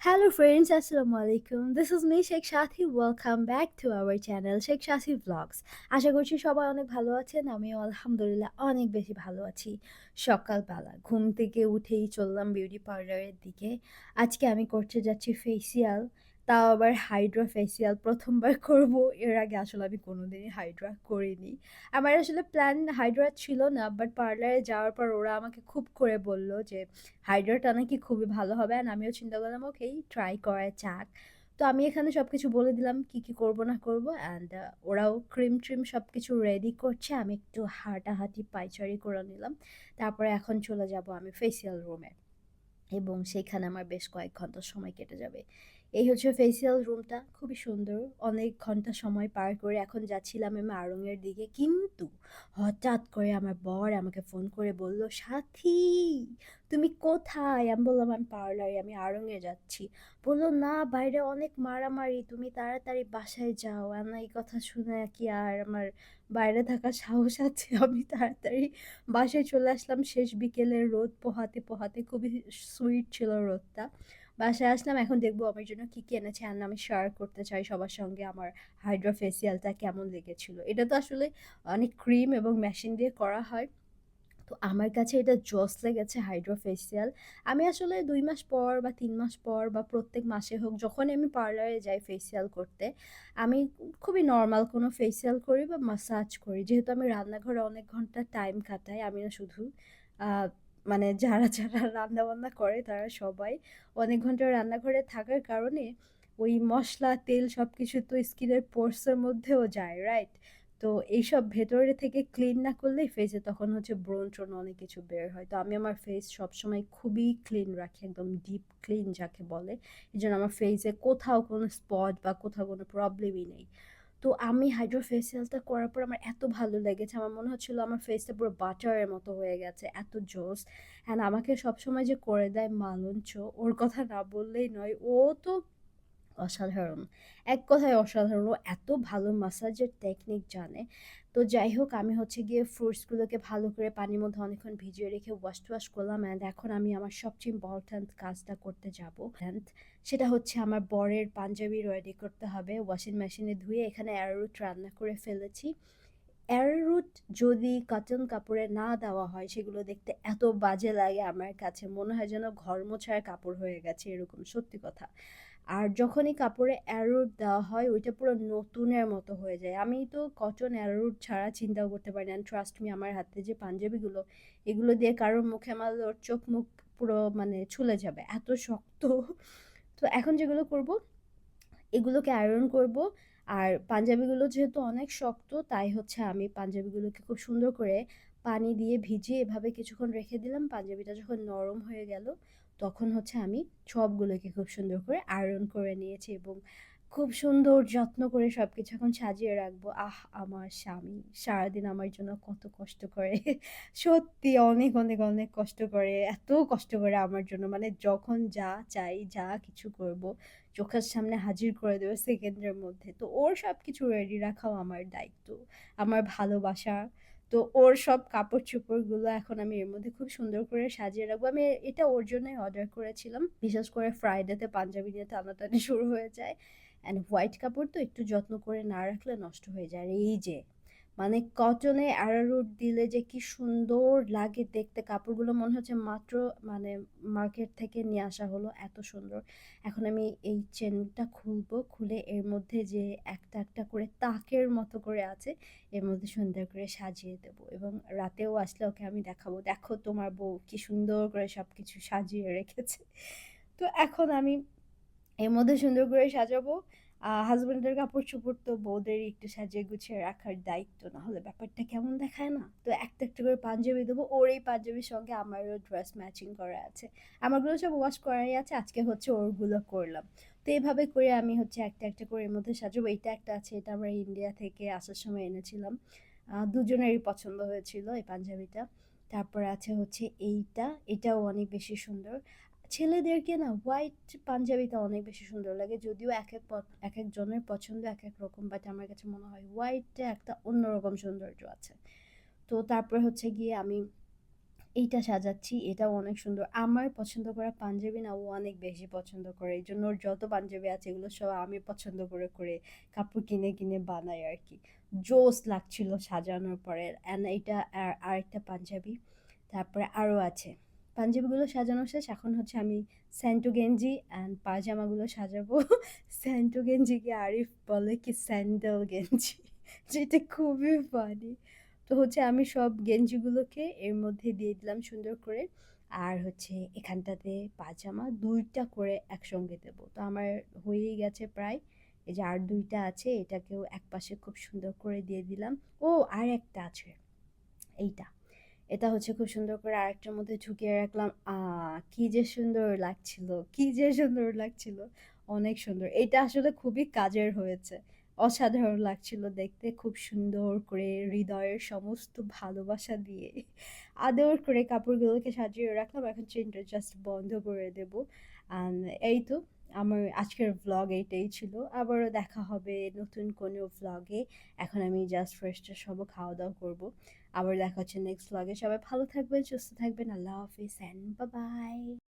Hello friends, Assalamualaikum. This is me Sheikh Shathi. Welcome back to our channel Sheikh Shathi Vlogs. আশা করছি সবাই অনেক ভালো আছেন আমিও আলহামদুলিল্লাহ অনেক বেশি ভালো আছি সকালবেলা ঘুম থেকে উঠেই চললাম বিউটি পার্লারের দিকে আজকে আমি করতে যাচ্ছি ফেসিয়াল তাও আবার হাইড্রা ফেসিয়াল প্রথমবার করব। এর আগে আসলে আমি কোনোদিনই হাইড্রা করিনি। আমার আসলে প্ল্যান হাইড্রা ছিল না বাট পার্লারে যাওয়ার পর ওরা আমাকে খুব করে বলল যে হাইড্রাটা নাকি খুবই ভালো হবে। অ্যান্ড আমিও চিন্তা করলাম ওকেই ট্রাই করা যাক। তো আমি এখানে সব কিছু বলে দিলাম, কি কি করব না করব। অ্যান্ড ওরাও ক্রিম ট্রিম সব কিছু রেডি করছে। আমি একটু হাঁটাহাঁটি পাইচারি করে নিলাম। তারপরে এখন চলে যাব আমি ফেসিয়াল রুমে এবং সেইখানে আমার বেশ কয়েক ঘণ্টা সময় কেটে যাবে। এই হচ্ছে ফেসিয়াল রুমটা খুবই সুন্দর। অনেক ঘণ্টা সময় পার করে এখন যাচ্ছিলাম আমি আড়ংয়ের দিকে। কিন্তু হঠাৎ করে আমার বর আমাকে ফোন করে বলল, সাথী, তুমি কোথায়? আমি বললাম, আমি পার্লারে আমি আড়ংয়ে যাচ্ছি। বলল, না, বাইরে অনেক মারামারি, তুমি তাড়াতাড়ি বাসায় যাও। আমি এই কথা শুনে কি আর আমার বাইরে থাকার সাহস আছে? আমি তাড়াতাড়ি বাসায় চলে আসলাম। শেষ বিকেলের রোদ পোহাতে পোহাতে খুবই সুইট ছিল রোদটা। বাসায় আসলাম, এখন দেখব আমার জন্য কী কী এনেছে। আর আমি শেয়ার করতে চাই সবার সঙ্গে আমার হাইড্রা ফেসিয়ালটা কেমন লেগেছিল। এটা তো আসলে অনেক ক্রিম এবং মেশিন দিয়ে করা হয়। তো আমার কাছে এটা জস লেগেছে হাইড্রো ফেসিয়াল আমি আসলে দুই মাস পর বা তিন মাস পর বা প্রত্যেক মাসে হোক, যখনই আমি পার্লারে যাই ফেসিয়াল করতে, আমি খুবই নর্মাল কোনো ফেসিয়াল করি বা মাসাজ করি। যেহেতু আমি রান্নাঘরে অনেক ঘণ্টা টাইম কাটাই, আমি না শুধু মানে যারা যারা রান্না বান্না করে তারা সবাই অনেক ঘণ্টা রান্নাঘরে থাকার কারণে ওই মশলা, তেল সব কিছু তো স্কিনের পোর্সের মধ্যেও যায় রাইট তো এইসব ভেতরে থেকে ক্লিন না করলেই ফেসে তখন হচ্ছে ব্রণ ট্রণ অনেক কিছু বের হয়। তো আমি আমার ফেস সবসময় খুবই ক্লিন রাখি, একদম ডিপ ক্লিন যাকে বলে। এই জন্য আমার ফেসে কোথাও কোনো স্পট বা কোথাও কোনো প্রবলেমই নেই। তো আমি হাইড্রো ফেসিয়ালটা করার পর আমার এত ভালো লেগেছে। আমার মনে হচ্ছিল আমার ফেসটা পুরো বাটারের মতো হয়ে গেছে, এত জোস অ্যান্ড আমাকে সবসময় যে করে দেয় মালঞ্চ, ওর কথা না বললেই নয়। ও তো অসাধারণ। এক কথায় অসাধারণ। এত ভালো মাসাজের টেকনিক জানে। তো যাই হোক, আমি হচ্ছে গিয়ে ফ্রুটসগুলোকে ভালো করে পানির মধ্যে অনেকক্ষণ ভিজিয়ে রেখে ওয়াশ টুয়াশ করলাম অ্যান্ড এখন আমি আমার সবচেয়ে ইম্পর্ট্যান্ট কাজটা করতে যাব। অ্যান্ড সেটা হচ্ছে আমার বরের পাঞ্জাবি রেডি করতে হবে। ওয়াশিং মেশিনে ধুয়ে এখানে অ্যারোরুট রান্না করে ফেলেছি। অ্যারোরুট যদি কটন কাপড়ে না দেওয়া হয়, সেগুলো দেখতে এত বাজে লাগে আমার কাছে। মনে হয় যেন ঘর মোছার কাপড় হয়ে গেছে এরকম, সত্যি কথা। আর যখনই কাপড়ে অ্যারোড দেওয়া হয়, ওইটা পুরো নতুনের মতো হয়ে যায়। আমি তো কটন অ্যারোড ছাড়া চিন্তাও করতে পারি না। ট্রাস্ট মি আমার হাতে যে পাঞ্জাবিগুলো, এগুলো দিয়ে কারোর মুখে আমার চোখ মুখ পুরো মানে ছুলে যাবে, এত শক্ত। তো এখন যেগুলো করব, এগুলোকে আয়রন করব। আর পাঞ্জাবিগুলো যেহেতু অনেক শক্ত, তাই হচ্ছে আমি পাঞ্জাবিগুলোকে খুব সুন্দর করে পানি দিয়ে ভিজিয়ে এভাবে কিছুক্ষণ রেখে দিলাম। পাঞ্জাবিটা যখন নরম হয়ে গেল তখন হচ্ছে আমি সবগুলোকে খুব সুন্দর করে আয়রন করে নিয়েছি এবং খুব সুন্দর যত্ন করে সব কিছু এখন সাজিয়ে রাখব। আহ, আমার স্বামী সারাদিন আমার জন্য কত কষ্ট করে। সত্যি অনেক অনেক অনেক কষ্ট করে। এত কষ্ট করে আমার জন্য। মানে যখন যা চাই, যা কিছু করব, চোখের সামনে হাজির করে দেবে সেকেন্ডের মধ্যে। তো ওর সব কিছু রেডি রাখাও আমার দায়িত্ব। আমার ভালোবাসা তো ওর সব কাপড় চোপড়গুলো এখন আমি এর মধ্যে খুব সুন্দর করে সাজিয়ে রাখব। আমি এটা ওর জন্যই অর্ডার করেছিলাম। বিশেষ করে ফ্রাইডেতে পাঞ্জাবি নিয়ে টানাটানি শুরু হয়ে যায়। অ্যান্ড হোয়াইট কাপড় তো একটু যত্ন করে না রাখলে নষ্ট হয়ে যায়। এই যে মানে কটনে অ্যারারুট দিলে যে কি সুন্দর লাগে দেখতে। কাপড়গুলো মনে হচ্ছে মাত্র মানে মার্কেট থেকে নিয়ে আসা হলো, এত সুন্দর। এখন আমি এই চেনটা খুলবো, খুলে এর মধ্যে যে একটা একটা করে তাকের মতো করে আছে, এর মধ্যে সুন্দর করে সাজিয়ে দেবো এবং রাতেও আসলে ওকে আমি দেখাবো। দেখো তোমার বউ কি সুন্দর করে সব কিছু সাজিয়ে রেখেছে। তো এখন আমি এর মধ্যে সুন্দর করে সাজাবো। হাজবেন্ডের কাপড় চোপড় তো বউদের একটু সাজিয়ে গুছিয়ে রাখার দায়িত্ব, না হলে ব্যাপারটা কেমন দেখায় না? তো একটা একটা করে পাঞ্জাবি দেবো, ওর এই পাঞ্জাবির সঙ্গে আমারও ড্রেস ম্যাচিং করা আছে। আমারগুলো সব ওয়াশ করাই আছে, আজকে হচ্ছে ওরগুলো করলাম। তো এইভাবে করে আমি হচ্ছে একটা একটা করে এর মধ্যে সাজাবো। এইটা একটা আছে, এটা আমরা ইন্ডিয়া থেকে আসার সময় এনেছিলাম। দুজনেরই পছন্দ হয়েছিল এই পাঞ্জাবিটা। তারপর আছে হচ্ছে এইটা, এটাও অনেক বেশি সুন্দর। ছেলেদেরকে না হোয়াইট পাঞ্জাবিটা অনেক বেশি সুন্দর লাগে, যদিও এক এক এক একজনের পছন্দ এক এক রকম বাট আমার কাছে মনে হয় হোয়াইটে একটা অন্যরকম সৌন্দর্য আছে। তো তারপরে হচ্ছে গিয়ে আমি এইটা সাজাচ্ছি, এটাও অনেক সুন্দর। আমার পছন্দ করা পাঞ্জাবি না ও অনেক বেশি পছন্দ করে, এই জন্য ওর যত পাঞ্জাবি আছে এগুলো সব আমি পছন্দ করে করে কাপড় কিনে কিনে বানাই আর কি। জোস লাগছিল সাজানোর পরে অ্যান্ড এইটা আর, আরেকটা পাঞ্জাবি। তারপরে আরও আছে। পাঞ্জাবিগুলো সাজানো শেষ। এখন হচ্ছে আমি স্যান্টো গেঞ্জি অ্যান্ড পাজামাগুলো সাজাবো। স্যান্টো গেঞ্জিকে আরিফ বলে কি স্যান্ডেল গেঞ্জি, যেটা খুবই ফানি তো হচ্ছে আমি সব গেঞ্জিগুলোকে এর মধ্যে দিয়ে দিলাম সুন্দর করে। আর হচ্ছে এখানটাতে পাজামা দুইটা করে একসঙ্গে দেবো। তো আমার হয়েই গেছে প্রায়। এই যে আর দুইটা আছে, এটাকেও এক পাশে খুব সুন্দর করে দিয়ে দিলাম। ও আর একটা আছে। এইটা। এটা হচ্ছে খুব সুন্দর করে আরেকটার মধ্যে ঢুকিয়ে রাখলাম। কি যে সুন্দর লাগছিল, কি যে সুন্দর লাগছিল, অনেক সুন্দর। এটা আসলে খুবই কাজের হয়েছে। অসাধারণ লাগছিল দেখতে, খুব সুন্দর করে হৃদয়ের সমস্ত ভালোবাসা দিয়ে। আদর করে কাপড়গুলোকে সাজিয়ে রাখলাম। এখন চেনটা জাস্ট বন্ধ করে দেবো। এই তো। আমার আজকের ভ্লগ এইটাই ছিল। আবারও দেখা হবে নতুন কোনো ভ্লগে এখন আমি জাস্ট ফ্রেশটা সব খাওয়া দাওয়া করব। আবার দেখা হচ্ছে নেক্সট ভ্লগে সবাই ভালো থাকবেন, সুস্থ থাকবেন। আল্লাহ হাফিজ অ্যান্ড বাই